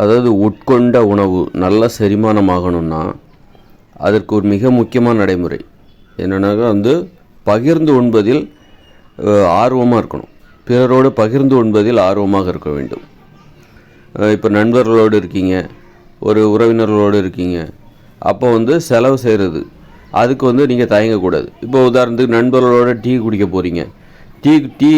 அதாவது உட்கொண்ட உணவு நல்ல செரிமானமாகணும்னா அதற்கு ஒரு மிக முக்கியமான நடைமுறை. என்னென்னாக்கா வந்து பகிர்ந்து உண்பதில் ஆர்வமாக இருக்கணும். பிறரோடு பகிர்ந்து உண்பதில் ஆர்வமாக இருக்க வேண்டும். இப்போ நண்பர்களோடு இருக்கீங்க ஒரு உறவினர்களோடு இருக்கீங்க அப்போ வந்து செலவு செய்கிறது அதுக்கு வந்து நீங்கள் தயங்கக்கூடாது. இப்போ உதாரணத்துக்கு நண்பர்களோட டீ குடிக்க போகிறீங்க டீ டீ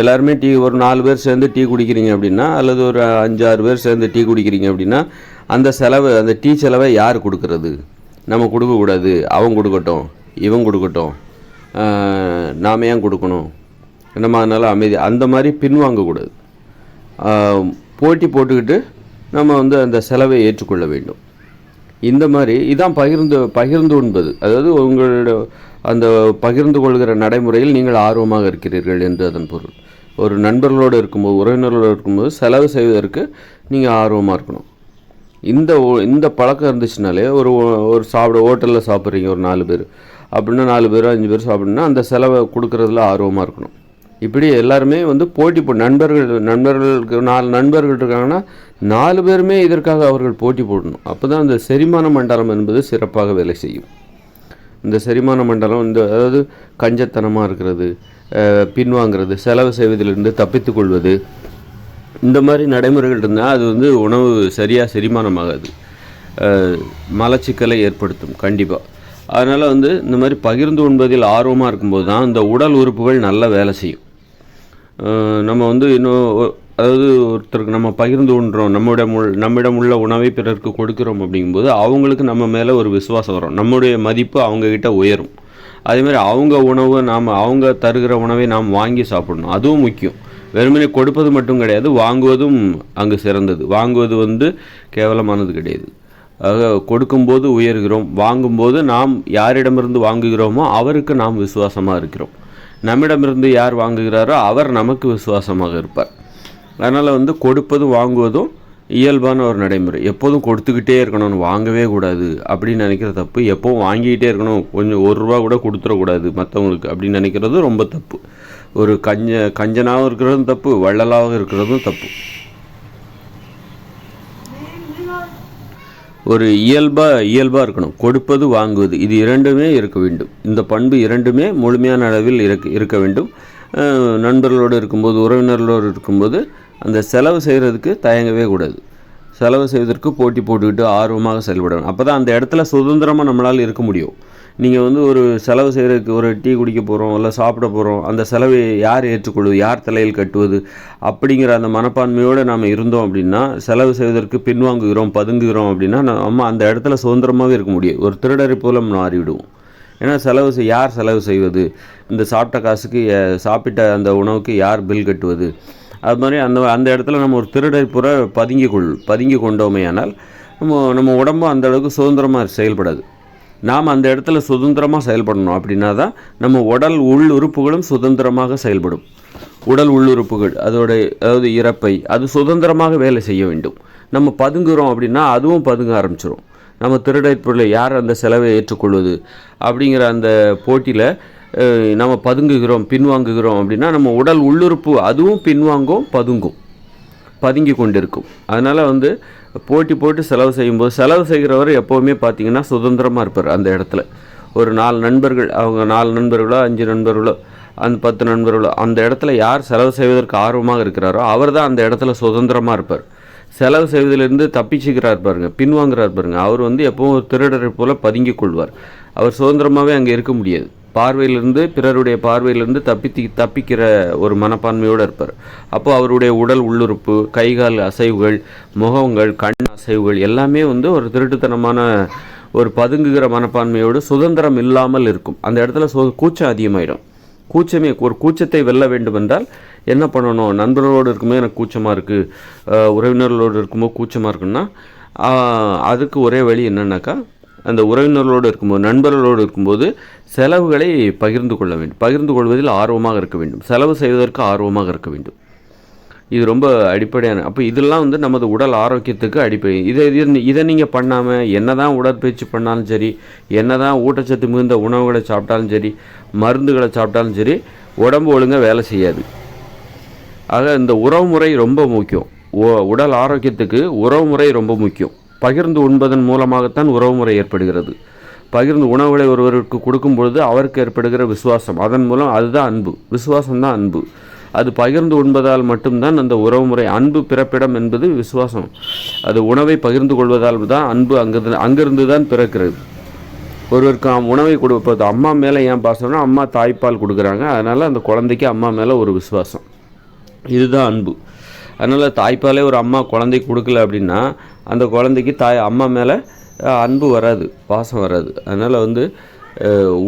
எல்லாருமே டீ ஒரு நாலு பேர் சேர்ந்து டீ குடிக்கிறீங்க அப்படின்னா அல்லது ஒரு அஞ்சாறு பேர் சேர்ந்து டீ குடிக்கிறீங்க அப்படின்னா அந்த செலவு அந்த டீ செலவை யார் கொடுக்கறது? நம்ம கொடுக்கக்கூடாது. அவன் கொடுக்கட்டும். இவன் கொடுக்கட்டும். ஆஹ் நாம ஏன் கொடுக்கணும்? நம்ம அதனால் அமைதி அந்த மாதிரி பின்வாங்கக்கூடாது. போட்டி போட்டுக்கிட்டு நம்ம வந்து அந்த செலவை ஏற்றுக்கொள்ள வேண்டும். இந்த மாதிரி இதான் பகிர்ந்து பகிர்ந்து உண்பது. அதாவது உங்களோட அந்த பகிர்ந்து கொள்கிற நடைமுறையில் நீங்கள் ஆர்வமாக இருக்கிறீர்கள் என்று அதன் பொருள். ஒரு நண்பர்களோடு இருக்கும்போது உறவினர்களோடு இருக்கும்போது செலவு செய்வதற்கு நீங்கள் ஆர்வமாக இருக்கணும். இந்த இந்த பழக்கம் இருந்துச்சுனாலே ஒரு ஒரு சாப்பிட ஹோட்டலில் சாப்பிட்றீங்க ஒரு நாலு பேர். அப்படின்னா நாலு பேர் அஞ்சு பேர் சாப்பிட்ணுன்னா அந்த செலவை கொடுக்குறதுல ஆர்வமாக இருக்கணும். இப்படி எல்லாருமே வந்து போட்டி போ நண்பர்கள் நண்பர்களுக்கு நாலு நண்பர்கள் இருக்காங்கன்னா நாலு பேருமே இதற்காக அவர்கள் போட்டி போடணும். அப்போ தான் அந்த செரிமான மண்டலம் என்பது சிறப்பாக வேலை செய்யும். இந்த செரிமான மண்டலம் இந்த அதாவது கஞ்சத்தனமாக இருக்கிறது பின்வாங்கிறது செலவு செய்வதிலிருந்து தப்பித்துக்கொள்வது இந்த மாதிரி நடைமுறைகள் இருந்தால் அது வந்து உணவு சரியாக செரிமானமாகாது. மலச்சிக்கலை ஏற்படுத்தும் கண்டிப்பாக அதனால் வந்து இந்த மாதிரி பகிர்ந்து உண்பதில் ஆர்வமாக இருக்கும்போது தான் இந்த உடல் உறுப்புகள் நல்லா வேலை செய்யும். நம்ம வந்து இன்னும் அதாவது ஒருத்தருக்கு நம்ம பகிர்ந்து உண்றோம் நம்மிடம் உள் நம்மிடம் உள்ள உணவை பிறருக்கு கொடுக்குறோம் அப்படிங்கும்போது அவங்களுக்கு நம்ம மேலே ஒரு விசுவாசம் வரும். நம்முடைய மதிப்பு அவங்கக்கிட்ட உயரும். அதேமாதிரி அவங்க உணவை நாம் அவங்க தருகிற உணவை நாம் வாங்கி சாப்பிடணும். அதுவும் முக்கியம். வெறுமனே கொடுப்பது மட்டும் கிடையாது வாங்குவதும் அங்கு சிறந்தது. வாங்குவது வந்து கேவலமானது கிடையாது. ஆக கொடுக்கும்போது உயர்கிறோம் வாங்கும்போது நாம் யாரிடமிருந்து வாங்குகிறோமோ அவருக்கு நாம் விசுவாசமாக இருக்கிறோம். நம்மிடமிருந்து யார் வாங்குகிறாரோ அவர் நமக்கு விசுவாசமாக இருப்பார். அதனால் வந்து கொடுப்பதும் வாங்குவதும் இயல்பான ஒரு நடைமுறை. எப்போதும் கொடுத்துக்கிட்டே இருக்கணும்னு வாங்கவே கூடாது அப்படின்னு நினைக்கிற தப்பு எப்போவும் வாங்கிக்கிட்டே இருக்கணும் கொஞ்சம் ஒரு ரூபா கூட கொடுத்துடக்கூடாது மற்றவங்களுக்கு அப்படின்னு நினைக்கிறது ரொம்ப தப்பு. ஒரு கஞ்ச கஞ்சனாகவும் இருக்கிறதும் தப்பு வள்ளலாகவும் இருக்கிறதும் தப்பு. ஒரு இயல்பாக இயல்பாக இருக்கணும். கொடுப்பது வாங்குவது இது இரண்டுமே இருக்க வேண்டும். இந்த பண்பு இரண்டுமே முழுமையான அளவில் இருக்க இருக்க வேண்டும். நண்பர்களோடு இருக்கும்போது உறவினர்களோடு இருக்கும்போது அந்த செலவு செய்கிறதுக்கு தயங்கவே கூடாது. செலவு செய்வதற்கு போட்டி போட்டுக்கிட்டு ஆர்வமாக செயல்படணும். அப்போ தான் அந்த இடத்துல சுதந்திரமாக நம்மளால் இருக்க முடியும். நீங்கள் வந்து ஒரு செலவு செய்கிறதுக்கு ஒரு டீ குடிக்க போகிறோம் இல்லை சாப்பிட போகிறோம் அந்த செலவை யார் ஏற்றுக்கொள்வது யார் தலையில் கட்டுவது அப்படிங்கிற அந்த மனப்பான்மையோடு நாம் இருந்தோம் அப்படின்னா செலவு செய்வதற்கு பின்வாங்குகிறோம் பதுங்குகிறோம் அப்படின்னா நம்ம அந்த இடத்துல சுதந்திரமாகவே இருக்க முடியும் ஒரு திருடரை போல மாறிவிடுவோம். ஏன்னா செலவு செய் யார் செலவு செய்வது? இந்த சாப்பிட்ட காசுக்கு சாப்பிட்ட அந்த உணவுக்கு யார் பில் கட்டுவது? அது மாதிரி அந்த அந்த இடத்துல நம்ம ஒரு திருடரை புற பதுங்கி கொள் பதுங்கி கொண்டோமேயானால் நம்ம நம்ம உடம்பும் அந்த அளவுக்கு சுதந்திரமாக செயல்படாது. நாம் அந்த இடத்துல சுதந்திரமாக செயல்படணும் அப்படின்னா தான் நம்ம உடல் உள் உறுப்புகளும் சுதந்திரமாக செயல்படும். உடல் உள்ளுறுப்புகள் அதோடைய அதாவது இறப்பை அது சுதந்திரமாக வேலை செய்ய வேண்டும். நம்ம பதுங்குறோம் அப்படின்னா அதுவும் பதுங்க ஆரம்பிச்சிடும் நம்ம திருடை பொருளை யார் அந்த செலவை ஏற்றுக்கொள்வது அப்படிங்கிற அந்த போட்டியில் நம்ம பதுங்குகிறோம் பின்வாங்குகிறோம் அப்படின்னா நம்ம உடல் உள்ளுறுப்பு அதுவும் பின்வாங்கும் பதுங்கும். பதுங்கி கொண்டிருக்கும். அதனால் வந்து போட்டி போட்டு செலவு செய்யும்போது செலவு செய்கிறவர் எப்போவுமே பார்த்தீங்கன்னா சுதந்திரமாக இருப்பார் அந்த இடத்துல. ஒரு நாலு நண்பர்கள் அவங்க நாலு நண்பர்களோ அஞ்சு நண்பர்களோ அந்த பத்து நண்பர்களோ அந்த இடத்துல யார் செலவு செய்வதற்கு ஆர்வமாக இருக்கிறாரோ அவர் தான் அந்த இடத்துல சுதந்திரமாக இருப்பார். செலவு செய்வதிலிருந்து தப்பிச்சுக்கிறார் பாருங்க பின்வாங்குறார் பாருங்க. அவர் வந்து எப்பவும் ஒரு திருடரை போல் பதுங்கிக் கொள்வார். அவர் சுதந்திரமாகவே அங்கே இருக்க முடியாது. பார்வையிலிருந்து பிறருடைய பார்வையிலிருந்து தப்பித்து தப்பிக்கிற ஒரு மனப்பான்மையோடு இருப்பார். அப்போ அவருடைய உடல் உள்ளுறுப்பு கைகால் அசைவுகள் முகங்கள் கண் அசைவுகள் எல்லாமே வந்து ஒரு திருட்டுத்தனமான ஒரு பதுங்குகிற மனப்பான்மையோடு சுதந்திரம் இல்லாமல் இருக்கும். அந்த இடத்துல சு கூச்சம் அதிகமாயிடும். கூச்சமே ஒரு கூச்சத்தை வெல்ல வேண்டுமென்றால் என்ன பண்ணணும்? நண்பர்களோடு இருக்கும்போது எனக்கு கூச்சமாக இருக்குது உறவினர்களோடு இருக்கும்போது கூச்சமாக இருக்குன்னா அதுக்கு ஒரே வழி என்னென்னாக்கா அந்த உறவினர்களோடு இருக்கும்போது நண்பர்களோடு இருக்கும்போது செலவுகளை பகிர்ந்து கொள்ள வேண்டும். பகிர்ந்து கொள்வதில் ஆர்வமாக இருக்க வேண்டும். செலவு செய்வதற்கு ஆர்வமாக இருக்க வேண்டும். இது ரொம்ப அடிப்படையான அப்போ இதெல்லாம் வந்து நமது உடல் ஆரோக்கியத்துக்கு அடிப்படை. இதை இது இதை நீங்கள் பண்ணாமல் என்ன தான் உடற்பயிற்சி பண்ணாலும் சரி என்ன தான் ஊட்டச்சத்து மிகுந்த உணவுகளை சாப்பிட்டாலும் சரி மருந்துகளை சாப்பிட்டாலும் சரி உடம்பு ஒழுங்காக வேலை செய்யாது. ஆக இந்த உறவு முறை ரொம்ப முக்கியம். உடல் ஆரோக்கியத்துக்கு உறவுமுறை ரொம்ப முக்கியம். பகிர்ந்து உண்பதன் மூலமாகத்தான் உறவுமுறை ஏற்படுகிறது. பகிர்ந்து உணவுகளை ஒருவருக்கு கொடுக்கும் பொழுது அவருக்கு ஏற்படுகிற விசுவாசம். அதன் மூலம் அதுதான் அன்பு. விசுவாசம் தான் அன்பு. அது பகிர்ந்து உண்பதால் மட்டும்தான் அந்த உறவுமுறை அன்பு பிறப்பிடம் என்பது விசுவாசம். அது உணவை பகிர்ந்து கொள்வதால் தான் அன்பு அங்கிருந்து அங்கிருந்து தான் பிறக்கிறது. ஒருவருக்கு உணவை கொடுப்பது அம்மா மேலே ஏன் பாசம்னா அம்மா தாய்ப்பால் கொடுக்குறாங்க. அதனால் அந்த குழந்தைக்கு அம்மா மேலே ஒரு விசுவாசம். இதுதான் அன்பு. அதனால் தாய்ப்பாலே ஒரு அம்மா குழந்தைக்கு கொடுக்கல அப்படின்னா அந்த குழந்தைக்கு தாய் அம்மா மேலே அன்பு வராது பாசம் வராது. அதனால் வந்து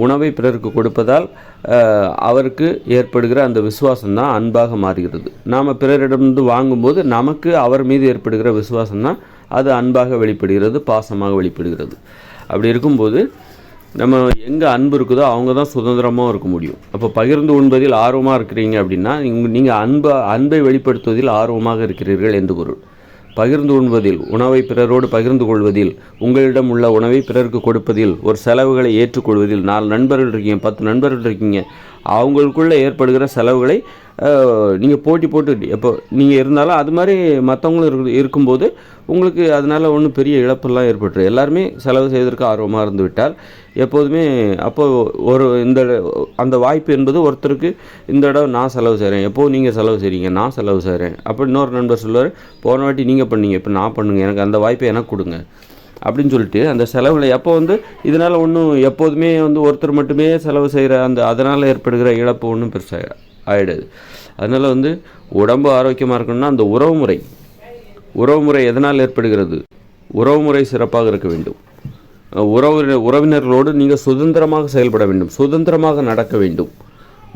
உணவை பிறருக்கு கொடுப்பதால் அவருக்கு ஏற்படுகிற அந்த விசுவாசம் தான் அன்பாக மாறுகிறது. நாம் பிறரிடமிருந்து வாங்கும்போது நமக்கு அவர் மீது ஏற்படுகிற விசுவாசம் தான் அது அன்பாக வெளிப்படுகிறது பாசமாக வெளிப்படுகிறது. அப்படி இருக்கும்போது நம்ம எங்கே அன்பு இருக்குதோ அவங்க தான் சுதந்திரமாக இருக்க முடியும். அப்போ பகிர்ந்து உண்பதில் ஆர்வமாக இருக்கிறீங்க அப்படின்னா நீங்கள் அன்பை அன்பை வெளிப்படுத்துவதில் ஆர்வமாக இருக்கிறீர்கள் என்று பொருள். பகிர்ந்து உண்பதில் உணவை பிறரோடு பகிர்ந்து கொள்வதில் உங்களிடம் உள்ள உணவை பிறருக்கு கொடுப்பதில் ஒரு செலவுகளை ஏற்றுக்கொள்வதில் நாலு நண்பர்கள் இருக்கீங்க பத்து நண்பர்கள் இருக்கீங்க அவங்களுக்குள்ளே ஏற்படுகிற செலவுகளை நீங்கள் போட்டி போட்டு எப்போ நீங்கள் இருந்தாலும் அது மாதிரி மற்றவங்களும் இருக்கு இருக்கும்போது உங்களுக்கு அதனால் ஒன்றும் பெரிய இழப்பெல்லாம் ஏற்பட்டுரு எல்லாருமே செலவு செய்வதற்கு ஆர்வமாக இருந்து விட்டால் எப்போதுமே அப்போது ஒரு இந்த அந்த வாய்ப்பு என்பது ஒருத்தருக்கு இந்த இடம் நான் செலவு செய்கிறேன் எப்போது நீங்கள் செலவு செய்கிறீங்க நான் செலவு செய்கிறேன் அப்போ இன்னொரு நண்பர் சொல்லுவார் போன வாட்டி நீங்கள் பண்ணீங்க இப்போ நான் பண்ணுங்க எனக்கு அந்த வாய்ப்பை எனக்கு கொடுங்க. அப்படின்னு சொல்லிட்டு அந்த செலவில் எப்போ வந்து இதனால் ஒன்றும் எப்போதுமே வந்து ஒருத்தர் மட்டுமே செலவு செய்கிற அந்த அதனால் ஏற்படுகிற இழப்பு ஒன்றும் பெருசாக ஆகிடுது அதனால் வந்து உடம்பு ஆரோக்கியமாக இருக்கணும்னா அந்த உறவுமுறை உறவுமுறை எதனால் ஏற்படுகிறது? உறவுமுறை சிறப்பாக இருக்க வேண்டும். உறவு உறவினர்களோடு நீங்கள் சுதந்திரமாக செயல்பட வேண்டும். சுதந்திரமாக நடக்க வேண்டும்.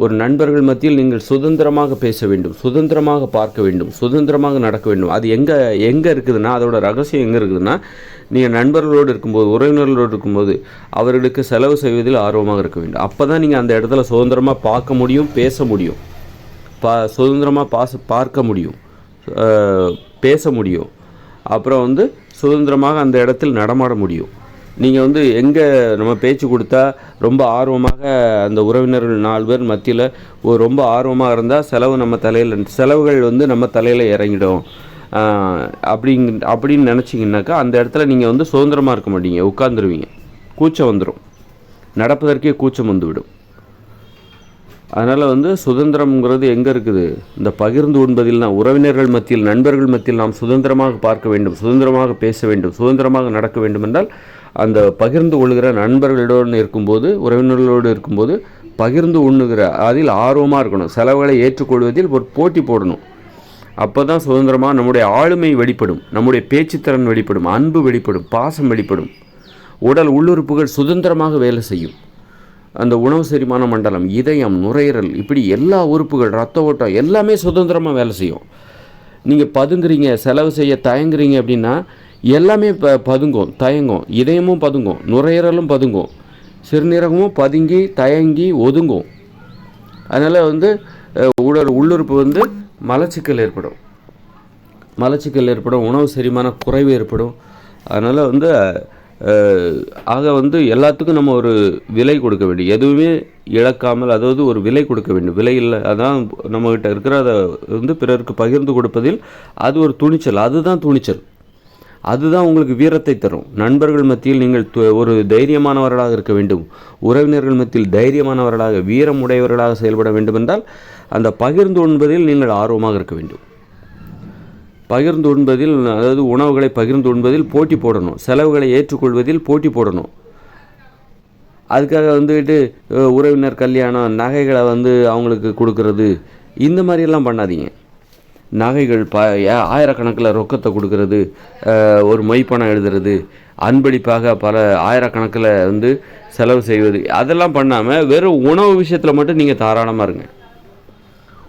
ஒரு நண்பர்கள் மத்தியில் நீங்கள் சுதந்திரமாக பேச வேண்டும். சுதந்திரமாக பார்க்க வேண்டும். சுதந்திரமாக நடக்க வேண்டும். அது எங்கே எங்கே இருக்குதுன்னா அதோட ரகசியம் எங்கே இருக்குதுன்னா நீங்கள் நண்பர்களோடு இருக்கும்போது உறவினர்களோடு இருக்கும்போது அவர்களுக்கு செலவு செய்வதில் ஆர்வமாக இருக்க வேண்டும். அப்போ தான் நீங்கள் அந்த இடத்துல சுதந்திரமாக பார்க்க முடியும் பேச முடியும். பா சுதந்திரமாக பாச பார்க்க முடியும். பேச முடியும். அப்புறம் வந்து சுதந்திரமாக அந்த இடத்தில் நடமாட முடியும். நீங்கள் வந்து எங்கே நம்ம பேச்சு கொடுத்தா ரொம்ப ஆர்வமாக அந்த உறவினர்கள் நாலு பேர் மத்தியில் ரொம்ப ஆர்வமாக இருந்தால் செலவு நம்ம தலையில் செலவுகள் வந்து நம்ம தலையில் இறங்கிடும். அப்படிங் அப்படிங்க அப்படின்னு நினச்சிங்கனாக்கா அந்த இடத்துல நீங்கள் வந்து சுதந்திரமாக இருக்க மாட்டீங்க. உட்காந்துருவீங்க கூச்சம் வந்துடும் நடப்பதற்கே கூச்சம் வந்துவிடும். அதனால் வந்து சுதந்திரம்ங்கிறது எங்கே இருக்குது? இந்த பகிர்ந்து உண்பதில் தான் உறவினர்கள் மத்தியில் நண்பர்கள் மத்தியில் நாம் சுதந்திரமாக பார்க்க வேண்டும் சுதந்திரமாக பேச வேண்டும் சுதந்திரமாக நடக்க வேண்டும் என்றால் அந்த பகிர்ந்து கொள்கிற நண்பர்களுடன் இருக்கும்போது உறவினர்களோடு இருக்கும்போது பகிர்ந்து உண்ணுகிற அதில் ஆர்வமாக இருக்கணும். செலவுகளை ஏற்றுக்கொள்வதில் ஒரு போட்டி போடணும். அப்போ தான் சுதந்திரமாக நம்முடைய ஆளுமை வெளிப்படும். நம்முடைய பேச்சுத்திறன் வெளிப்படும். அன்பு வெளிப்படும். பாசம் வெளிப்படும். உடல் உள்ளுறுப்புகள் சுதந்திரமாக வேலை செய்யும். அந்த உணவு செரிமான மண்டலம் இதயம் நுரையீரல் இப்படி எல்லா உறுப்புகள் ரத்த ஓட்டம் எல்லாமே சுதந்திரமாக வேலை செய்யும். நீங்கள் பதுங்குறீங்க செலவு செய்ய தயங்குறீங்க அப்படின்னா எல்லாமே ப பதுங்கும் தயங்கும். இதயமும் பதுங்கும் நுரையீரலும் பதுங்கும். சிறுநீரகமும் பதுங்கி தயங்கி ஒதுங்கும். அதனால் வந்து உடல் உள்ளுறுப்பு வந்து மலச்சிக்கல் ஏற்படும். மலச்சிக்கல் ஏற்படும் உணவு செரிமான குறைவு ஏற்படும். அதனால் வந்து ஆக வந்து எல்லாத்துக்கும் நம்ம ஒரு விலை கொடுக்க வேண்டும் எதுவுமே இழக்காமல் அதாவது ஒரு விலை கொடுக்க வேண்டும். விலை இல்லை அதான் நம்மகிட்ட அதை வந்து பிறருக்கு பகிர்ந்து கொடுப்பதில் அது ஒரு துணிச்சல். அதுதான் துணிச்சல். அதுதான் உங்களுக்கு வீரத்தை தரும். நண்பர்கள் மத்தியில் நீங்கள் ஒரு தைரியமானவர்களாக இருக்க வேண்டும். உறவினர்கள் மத்தியில் தைரியமானவர்களாக வீரம் உடையவர்களாக செயல்பட வேண்டும் என்றால் அந்த பகிர்ந்து உண்பதில் நீங்கள் ஆர்வமாக இருக்க வேண்டும். பகிர்ந்து உண்பதில் அதாவது உணவுகளை பகிர்ந்து உண்பதில் போட்டி போடணும். செலவுகளை ஏற்றுக்கொள்வதில் போட்டி போடணும். அதுக்காக வந்துட்டு உறவினர் கல்யாணம் நகைகளை வந்து அவங்களுக்கு கொடுக்கறது இந்த மாதிரியெல்லாம் பண்ணாதீங்க. நகைகள் ப ஏ- ஆயிரக்கணக்கில் ரொக்கத்தை கொடுக்கறது ஒரு மொய்ப்பணம் எழுதுறது அன்பளிப்பாக பல ஆயிரக்கணக்கில் வந்து செலவு செய்வது அதெல்லாம் பண்ணாமல் வெறும் உணவு விஷயத்தில் மட்டும் நீங்கள் தாராளமாக இருங்க.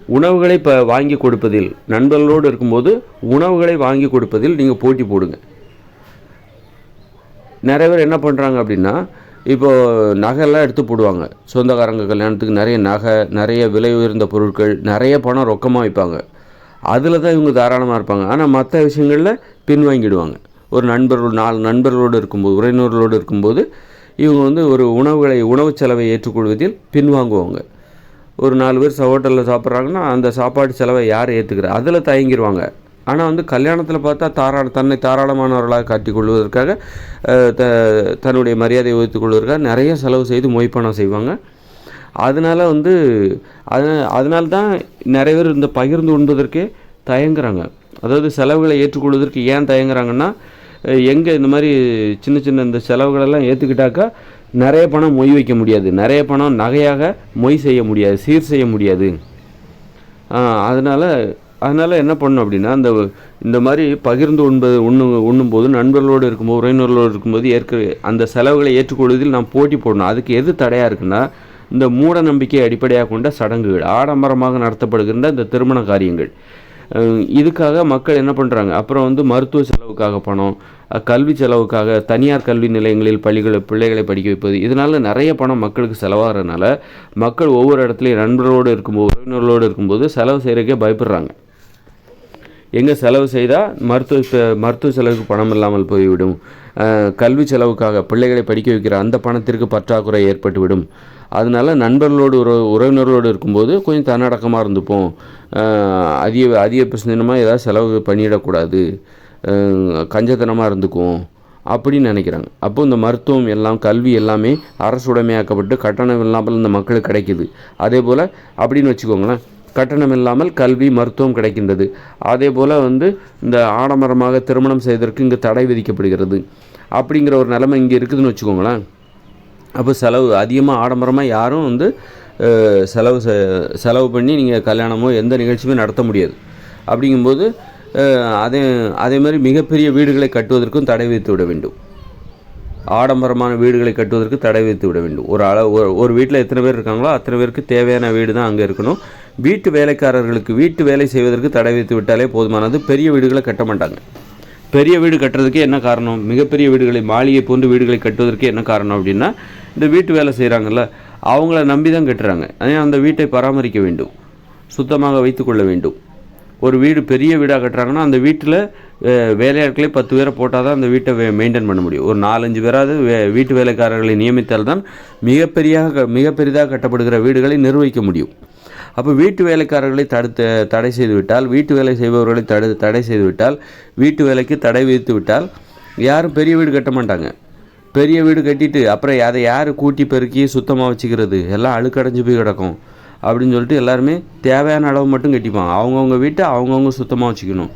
உணவுகளை இப்போ வாங்கி கொடுப்பதில் நண்பர்களோடு இருக்கும்போது உணவுகளை வாங்கி கொடுப்பதில் நீங்கள் போட்டி போடுங்க. நிறைய பேர் என்ன பண்ணுறாங்க அப்படின்னா இப்போது நகையெல்லாம் எடுத்து போடுவாங்க. சொந்தக்காரங்க கல்யாணத்துக்கு நிறைய நகை நிறைய விலை உயர்ந்த பொருட்கள் நிறைய பணம் ரொக்கமாக வைப்பாங்க அதில் தான் இவங்க தாராளமாக இருப்பாங்க. ஆனால் மற்ற விஷயங்களில் பின்வாங்கிடுவாங்க. ஒரு நண்பர்கள் நாலு நண்பர்களோடு இருக்கும்போது உறவினர்களோடு இருக்கும்போது இவங்க வந்து ஒரு உணவுகளை உணவு செலவை ஏற்றுக்கொள்வதில் பின்வாங்குவாங்க. ஒரு நாலு பேர் ஹோட்டலில் சாப்பிட்றாங்கன்னா அந்த சாப்பாடு செலவை யார் ஏற்றுக்கிறா அதில் தயங்கிடுவாங்க ஆனால் வந்து கல்யாணத்தில் பார்த்தா தாராள தன்னை தாராளமானவர்களாக காட்டிக் கொள்வதற்காக த தன்னுடைய மரியாதையை உயர்த்து கொள்வதற்காக நிறைய செலவு செய்து மொய்ப்பணம் செய்வாங்க. அதனால் வந்து அதனால் அதனால தான் நிறைய பேர் இந்த பகிர்ந்து உண்பதற்கே தயங்குறாங்க. அதாவது செலவுகளை ஏற்றுக்கொள்வதற்கு ஏன் தயங்குறாங்கன்னா எங்கே இந்த மாதிரி சின்ன சின்ன இந்த செலவுகளெல்லாம் ஏற்றுக்கிட்டாக்கா நிறைய பணம் மொய் வைக்க முடியாது. நிறைய பணம் நகையாக மொய் செய்ய முடியாது சீர் செய்ய முடியாது. அதனால் அதனால் என்ன பண்ணணும் அப்படின்னா இந்த இந்த மாதிரி பகிர்ந்து உண்பது உண்ணு உண்ணும்போது நண்பர்களோடு இருக்கும்போது உறவினர்களோடு இருக்கும்போது ஏற்க அந்த செலவுகளை ஏற்றுக்கொள்வதில் நாம் போட்டி போடணும். அதுக்கு எது தடையாக இருக்குன்னா இந்த மூட நம்பிக்கையை அடிப்படையாக கொண்ட சடங்குகள் ஆடம்பரமாக நடத்தப்படுகின்ற இந்த திருமண காரியங்கள். இதுக்காக மக்கள் என்ன பண்ணுறாங்க அப்புறம் வந்து மருத்துவ செலவுக்காக பணம் கல்வி செலவுக்காக தனியார் கல்வி நிலையங்களில் பள்ளிகளை பிள்ளைகளை படிக்க வைப்பது. இதனால் நிறைய பணம் மக்களுக்கு செலவாகிறதுனால மக்கள் ஒவ்வொரு இடத்துலையும் நண்பர்களோடு இருக்கும்போது உறவினர்களோடு இருக்கும்போது செலவு செய்கிறக்கே பயப்படுறாங்க. எங்கே செலவு செய்தால் மருத்துவ மருத்துவ செலவுக்கு பணம் இல்லாமல் போய்விடும். கல்வி செலவுக்காக பிள்ளைகளை படிக்க வைக்கிற அந்த பணத்திற்கு பற்றாக்குறை ஏற்பட்டுவிடும். அதனால நண்பர்களோடு உற உறவினர்களோடு இருக்கும்போது கொஞ்சம் தன்னடக்கமாக இருந்துப்போம். அதிக அதிக பிரசனமாக ஏதாவது செலவு பண்ணிடக்கூடாது. கஞ்சத்தனமாக இருந்துக்குவோம் அப்படின்னு நினைக்கிறாங்க. அப்போ இந்த மருத்துவம் எல்லாம் கல்வி எல்லாமே அரசுடைமையாக்கப்பட்டு கட்டணம் இல்லாமல் இந்த மக்களுக்கு கிடைக்குது. அதே போல் அப்படின்னு வச்சுக்கோங்களேன் கட்டணம் இல்லாமல் கல்வி மருத்துவம் கிடைக்கின்றது. அதே போல் வந்து இந்த ஆடம்பரமாக திருமணம் செய்வதற்கு இங்கே தடை விதிக்கப்படுகிறது. அப்படிங்கிற ஒரு நிலைமை இங்கே இருக்குதுன்னு வச்சுக்கோங்களேன் அப்போ செலவு அதிகமாக ஆடம்பரமாக யாரும் வந்து செலவு செ- செலவு பண்ணி நீங்கள் கல்யாணமோ எந்த நிகழ்ச்சியுமே நடத்த முடியாது. அப்படிங்கும்போது அதே அதே மாதிரி மிகப்பெரிய வீடுகளை கட்டுவதற்கும் தடை விதித்து விட வேண்டும். ஆடம்பரமான வீடுகளை கட்டுவதற்கு தடை விதித்து விட வேண்டும். ஒரு அளவு ஒரு- ஒரு வீட்டில் எத்தனை பேர் இருக்காங்களோ அத்தனை பேருக்கு தேவையான வீடு தான் அங்கே இருக்கணும். வீட்டு வேலைக்காரர்களுக்கு வீட்டு வேலை செய்வதற்கு தடை விதித்து விட்டாலே போதுமானது. பெரிய வீடுகளை கட்ட மாட்டாங்க. பெரிய வீடு கட்டுறதுக்கு என்ன காரணம்? மிகப்பெரிய வீடுகளை மாளிகை போன்ற வீடுகளை கட்டுவதற்கு என்ன காரணம் அப்படின்னா இந்த வீட்டு வேலை செய்கிறாங்கல்ல அவங்கள நம்பி தான் கட்டுறாங்க. அதனால் அந்த வீட்டை பராமரிக்க வேண்டும். சுத்தமாக வைத்துக்கொள்ள வேண்டும். ஒரு வீடு பெரிய வீடாக கட்டுறாங்கன்னா அந்த வீட்டில் வேலையாட்களே பத்து பேரை போட்டால் தான் அந்த வீட்டை மெயின்டைன் பண்ண முடியும். ஒரு நாலஞ்சு பேராவது வே வீட்டு வேலைக்காரர்களை நியமித்தால் தான் மிகப்பெரியாக மிகப்பெரிதாக கட்டப்படுகிற வீடுகளை நிர்வகிக்க முடியும். அப்போ வீட்டு வேலைக்காரர்களை தடுத்து தடை செய்துவிட்டால் வீட்டு வேலை செய்பவர்களை தடு தடை செய்துவிட்டால் வீட்டு வேலைக்கு தடை விதித்து விட்டால் யாரும் பெரிய வீடு கட்ட மாட்டாங்க. பெரிய வீடு கட்டிட்டு அப்புறம் அதை யார் கூட்டி பெருக்கி சுத்தமாக வச்சுக்கிறது? எல்லாம் அழுக்கடைஞ்சு போய் கிடக்கும். அப்படின்னு சொல்லிட்டு எல்லாருமே தேவையான அளவு மட்டும் கட்டிப்பாங்க. அவங்கவுங்க வீட்டை அவங்கவுங்க சுத்தமாக வச்சுக்கணும்.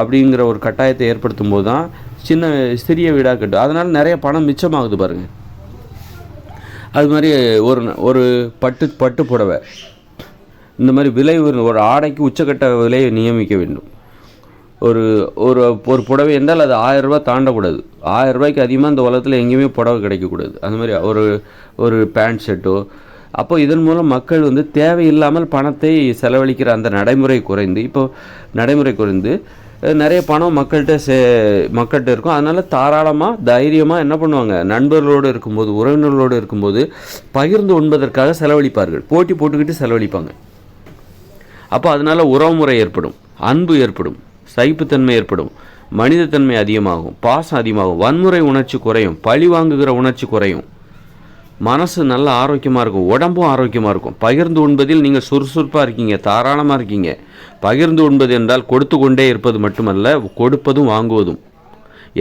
அப்படிங்கிற ஒரு கட்டாயத்தை ஏற்படுத்தும் போது தான் சின்ன சிறிய வீடாக கட்டும். அதனால் நிறைய பணம் மிச்சமாகுது பாருங்கள் அது மாதிரி ஒரு ஒரு பட்டு பட்டு புடவை. இந்த மாதிரி விலை ஒரு ஒரு ஆடைக்கு உச்சக்கட்ட விலையை நியமிக்க வேண்டும். ஒரு ஒரு ஒரு புடவை என்றால் அது ஆயிரம் தாண்டக்கூடாது. ஆயிரம் ரூபாய்க்கு அதிகமாக இந்த உலகத்தில் எங்கேயுமே புடவை கிடைக்கக்கூடாது. அந்த மாதிரி ஒரு ஒரு பேண்ட் ஷர்ட்டோ அப்போ இதன் மூலம் மக்கள் வந்து தேவையில்லாமல் பணத்தை செலவழிக்கிற அந்த நடைமுறை குறைந்து இப்போ நடைமுறை குறைந்து நிறைய பணம் மக்கள்கிட்ட சே மக்கள்கிட்ட இருக்கும். அதனால் தாராளமாக தைரியமாக என்ன பண்ணுவாங்க? நண்பர்களோடு இருக்கும்போது உறவினர்களோடு இருக்கும்போது பகிர்ந்து உண்பதற்காக செலவழிப்பார்கள். போட்டி போட்டுக்கிட்டு செலவழிப்பாங்க. அப்போ அதனால் உறவுமுறை ஏற்படும் அன்பு ஏற்படும் சகிப்புத்தன்மை ஏற்படும் மனிதத்தன்மை அதிகமாகும் பாசம் அதிகமாகும் வன்முறை உணர்ச்சி குறையும் பழி வாங்குகிற உணர்ச்சி குறையும். மனசு நல்ல ஆரோக்கியமாக இருக்கும் உடம்பும் ஆரோக்கியமாக இருக்கும். பகிர்ந்து உண்பதில் நீங்கள் சுறுசுறுப்பாக இருக்கீங்க தாராளமாக இருக்கீங்க. பகிர்ந்து உண்பது என்றால் கொடுத்து கொண்டே இருப்பது மட்டுமல்ல கொடுப்பதும் வாங்குவதும்.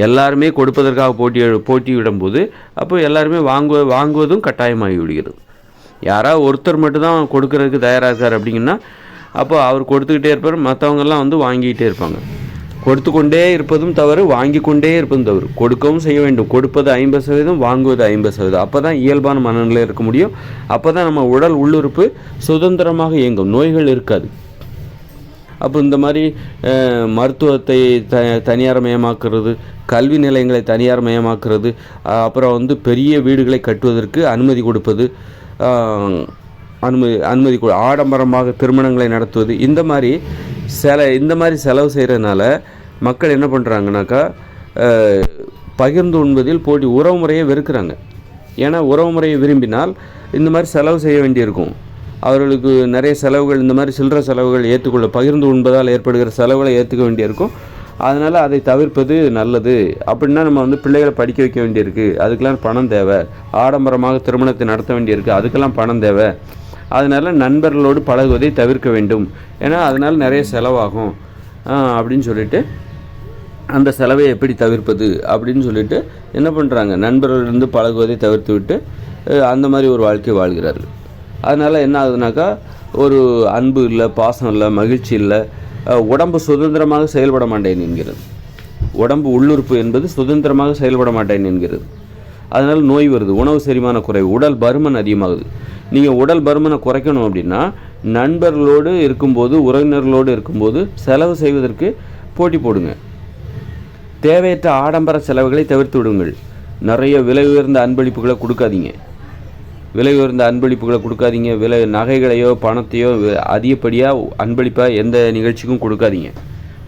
எல்லாருமே கொடுப்பதற்காக போட்டி போட்டியிடும்போது அப்போ எல்லாருமே வாங்குவ வாங்குவதும் கட்டாயமாகி விடுகிறது. யாராவது ஒருத்தர் மட்டும்தான் கொடுக்கறதுக்கு தயாராக இருக்கார் அப்படிங்கன்னா அப்போ அவர் கொடுத்துக்கிட்டே இருப்பார் மற்றவங்கெல்லாம் வந்து வாங்கிக்கிட்டே இருப்பாங்க. கொடுத்து கொண்டே இருப்பதும் தவறு வாங்கி கொண்டே இருப்பதும் தவறு. கொடுக்கவும் செய்ய வேண்டும். கொடுப்பது ஐம்பது சதவீதம் வாங்குவது ஐம்பது சதவீதம். அப்போ தான் இயல்பான மனநிலை இருக்க முடியும். அப்போ தான் நம்ம உடல் உள்ளுறுப்பு சுதந்திரமாக இயங்கும். நோய்கள் இருக்காது. அப்போ இந்த மாதிரி மருத்துவத்தை த தனியார் மயமாக்குறது கல்வி நிலையங்களை தனியார் மயமாக்குறது அப்புறம் வந்து பெரிய வீடுகளை கட்டுவதற்கு அனுமதி கொடுப்பது அனுமதி அனுமதி ஆடம்பரமாக திருமணங்களை நடத்துவது இந்த மாதிரி செல இந்த மாதிரி செலவு செய்கிறதுனால மக்கள் என்ன பண்ணுறாங்கனாக்கா பகிர்ந்து உண்பதில் போட்டி உறவுமுறையை வெறுக்கிறாங்க. ஏன்னா உறவுமுறையை விரும்பினால் இந்த மாதிரி செலவு செய்ய வேண்டியிருக்கும். அவர்களுக்கு நிறைய செலவுகள் இந்த மாதிரி சில்லற செலவுகள் ஏற்றுக்கொள்ள பகிர்ந்து உண்பதால் ஏற்படுகிற செலவுகளை ஏற்றுக்க வேண்டியிருக்கும். அதனால் அதை தவிர்ப்பது நல்லது. அப்படின்னா நம்ம வந்து பிள்ளைகளை படிக்க வைக்க வேண்டியிருக்கு. அதுக்கெல்லாம் பணம் தேவை. ஆடம்பரமாக திருமணத்தை நடத்த வேண்டியிருக்கு. அதுக்கெல்லாம் பணம் தேவை. அதனால் நண்பர்களோடு பழகுவதை தவிர்க்க வேண்டும். ஏன்னா அதனால் நிறைய செலவாகும். அப்படின்னு சொல்லிட்டு அந்த செலவை எப்படி தவிர்ப்பது அப்படின்னு சொல்லிட்டு என்ன பண்ணுறாங்க நண்பர்களிருந்து பழகுவதை தவிர்த்து விட்டு அந்த மாதிரி ஒரு வாழ்க்கை வாழ்கிறார்கள். அதனால் என்ன ஆகுதுனாக்கா ஒரு அன்பு இல்லை பாசம் இல்லை மகிழ்ச்சி இல்லை உடம்பு சுதந்திரமாக செயல்பட மாட்டேன் என்கிறது. உடம்பு உள்ளுறுப்பு என்பது சுதந்திரமாக செயல்பட மாட்டேன் என்கிறது. அதனால் நோய் வருது உணவு செரிமான குறைவு உடல் பருமன் அதிகமாகுது. நீங்கள் உடல் பருமனை குறைக்கணும் அப்படின்னா நண்பர்களோடு இருக்கும்போது உறவினர்களோடு இருக்கும்போது செலவு செய்வதற்கு போட்டி போடுங்க. தேவையற்ற ஆடம்பர செலவுகளை தவிர்த்து விடுங்கள். நிறைய விலை உயர்ந்த அன்பளிப்புகளை கொடுக்காதீங்க. விலை உயர்ந்த அன்பளிப்புகளை கொடுக்காதீங்க. விலை நகைகளையோ பணத்தையோ அதிகப்படியாக அன்பளிப்பாக எந்த நிகழ்ச்சிக்கும் கொடுக்காதீங்க.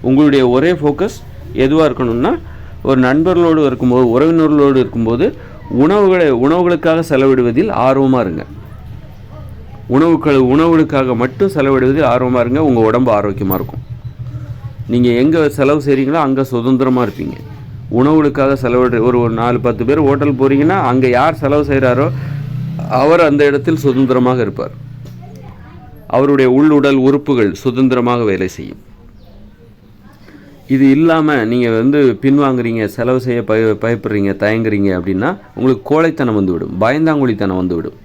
உங்களுடைய ஒரே ஃபோக்கஸ் எதுவாக இருக்கணும்னா ஒரு நண்பர்களோடு இருக்கும்போது உறவினர்களோடு இருக்கும்போது உணவுகளை உணவுகளுக்காக செலவிடுவதில் ஆர்வமாக இருங்க. உணவுகள் உணவுகளுக்காக மட்டும் செலவிடுவதில் ஆர்வமாக இருங்க. உங்கள் உடம்பு ஆரோக்கியமாக இருக்கும். நீங்கள் எங்கே செலவு செய்கிறீங்களோ அங்கே சுதந்திரமாக இருப்பீங்க. உணவுகளுக்காக செலவிடு ஒரு ஒரு நாலு பத்து பேர் ஹோட்டல் போகிறீங்கன்னா அங்கே யார் செலவு செய்கிறாரோ அவர் அந்த இடத்தில் சுதந்திரமாக இருப்பார். அவருடைய உள்ளுடல் உறுப்புகள் சுதந்திரமாக வேலை செய்யும். இது இல்லாமல் நீங்கள் வந்து பின்வாங்குறீங்க செலவு செய்ய பய பயப்படுறீங்க தயங்குறீங்க அப்படின்னா உங்களுக்கு கோழைத்தனம் வந்துவிடும் பயந்தாங்குழித்தனம் வந்துவிடும்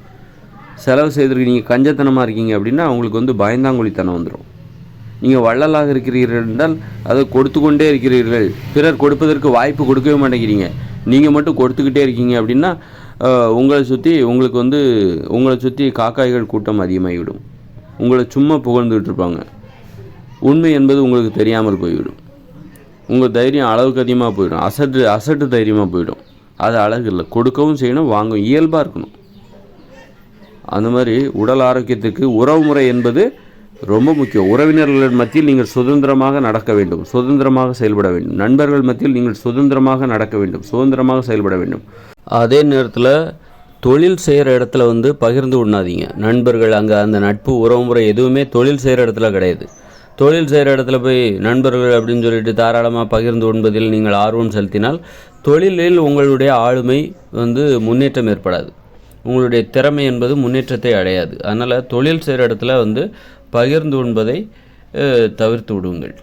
செலவு செய்திருக்கு நீங்கள் கஞ்சத்தனமாக இருக்கீங்க அப்படின்னா உங்களுக்கு வந்து பயந்தாங்குழித்தனம் வந்துடும் நீங்கள் வள்ளலாக இருக்கிறீர்கள் என்றால் அதை கொடுத்து கொண்டே இருக்கிறீர்கள். பிறர் கொடுப்பதற்கு வாய்ப்பு கொடுக்கவே மாட்டேங்கிறீங்க. நீங்கள் மட்டும் கொடுத்துக்கிட்டே இருக்கீங்க அப்படின்னா உங்களை சுற்றி உங்களுக்கு வந்து உங்களை சுற்றி காக்காய்கள் கூட்டம் அதிகமாகிவிடும். உங்களை சும்மா புகழ்ந்துகிட்டு இருப்பாங்க உண்மை என்பது உங்களுக்கு தெரியாமல் போய்விடும். உங்கள் தைரியம் அளவுக்கு அதிகமாக போயிடும் அசட்டு அசட்டு தைரியமாக போயிடும் அது அழகு இல்லை. கொடுக்கவும் செய்யணும் வாங்கவும் இயல்பாக இருக்கணும். அந்த மாதிரி உடல் ஆரோக்கியத்துக்கு உறவுமுறை என்பது ரொம்ப முக்கியம். உறவினர்கள் மத்தியில் நீங்கள் சுதந்திரமாக நடக்க வேண்டும். சுதந்திரமாக செயல்பட வேண்டும். நண்பர்கள் மத்தியில் நீங்கள் சுதந்திரமாக நடக்க வேண்டும். சுதந்திரமாக செயல்பட வேண்டும். அதே நேரத்தில் தொழில் செய்கிற இடத்துல வந்து பகிர்ந்து உண்ணாதீங்க. நண்பர்கள் அங்கே அந்த நட்பு உறவுமுறை எதுவுமே தொழில் செய்கிற இடத்துல கிடையாது. தொழில் செய்கிற இடத்துல போய் நண்பர்கள் அப்படின்னு சொல்லிட்டு தாராளமாக பகிர்ந்து உண்பதில் நீங்கள் ஆர்வம் செலுத்தினால் தொழிலில் உங்களுடைய ஆளுமை வந்து முன்னேற்றம் ஏற்படாது. உங்களுடைய திறமை என்பது முன்னேற்றத்தை அடையாது. அதனால் தொழில் செய்கிற இடத்துல வந்து பகிர்ந்து உண்பதை தவிர்த்து விடுங்கள்.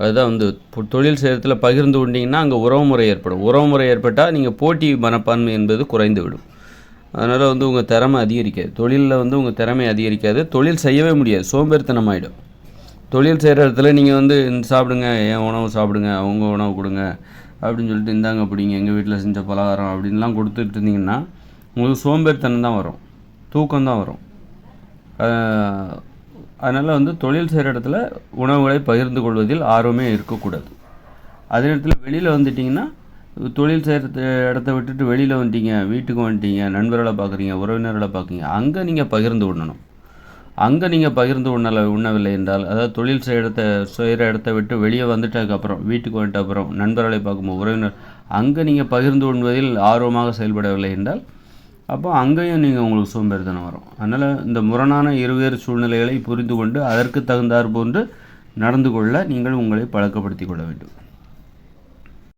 அதுதான் வந்து தொழில் செய்கிறதுல பகிர்ந்து உண்டிங்கன்னா அங்கே உறவுமுறை ஏற்படும். உறவுமுறை ஏற்பட்டால் நீங்கள் போட்டி மனப்பான்மை என்பது குறைந்து விடும் அதனால் வந்து உங்கள் திறமை அதிகரிக்காது. தொழிலில் வந்து உங்கள் திறமை அதிகரிக்காது. தொழில் செய்யவே முடியாது. சோம்பேறித்தனம் ஆகிடும் தொழில் செய்கிற இடத்துல நீங்கள் வந்து இந்த சாப்பிடுங்க என் உணவு சாப்பிடுங்க அவங்க உணவு கொடுங்க அப்படின்னு சொல்லிட்டு இந்தாங்க பிடிங்க எங்கள் வீட்டில் செஞ்ச பலகாரம் அப்படின்லாம் கொடுத்துட்டு இருந்தீங்கன்னா உங்களுக்கு சோம்பேறித்தனம் தான் வரும். தூக்கம் தான் வரும். அதனால் வந்து தொழில் செய்கிற இடத்துல உணவுகளை பகிர்ந்து கொள்வதில் ஆர்வமே இருக்கக்கூடாது. அதே நேரத்தில் வெளியில் வந்துட்டிங்கன்னா தொழில் செய்கிற இடத்த விட்டுட்டு வெளியில் வந்துட்டீங்க வீட்டுக்கு வந்துட்டீங்க நண்பர்களை பார்க்குறீங்க உறவினர்களை பார்க்குறீங்க அங்கே நீங்கள் பகிர்ந்து உண்ணணும். அங்கே நீங்கள் பகிர்ந்து உண்ணல உண்ணவில்லை என்றால் அதாவது தொழில் செய்கிற இடத்த செய்கிற இடத்த விட்டு வெளியே வந்துட்டதுக்கப்புறம் வீட்டுக்கு வந்துட்ட அப்புறம் நண்பர்களை பார்க்கும்போது உறவினர் அங்கே நீங்கள் பகிர்ந்து உண்பதில் ஆர்வமாக செயல்படவில்லை என்றால் அப்போ அங்கேயும் நீங்கள் உங்களுக்கு சோம்பேறித்தனம் வரும். அதனால் இந்த முரணான இருவேறு சூழ்நிலைகளை புரிந்து கொண்டு அதற்கு தகுந்தாற் போன்று நடந்து கொள்ள நீங்கள் உங்களை பழக்கப்படுத்திக் கொள்ள வேண்டும்.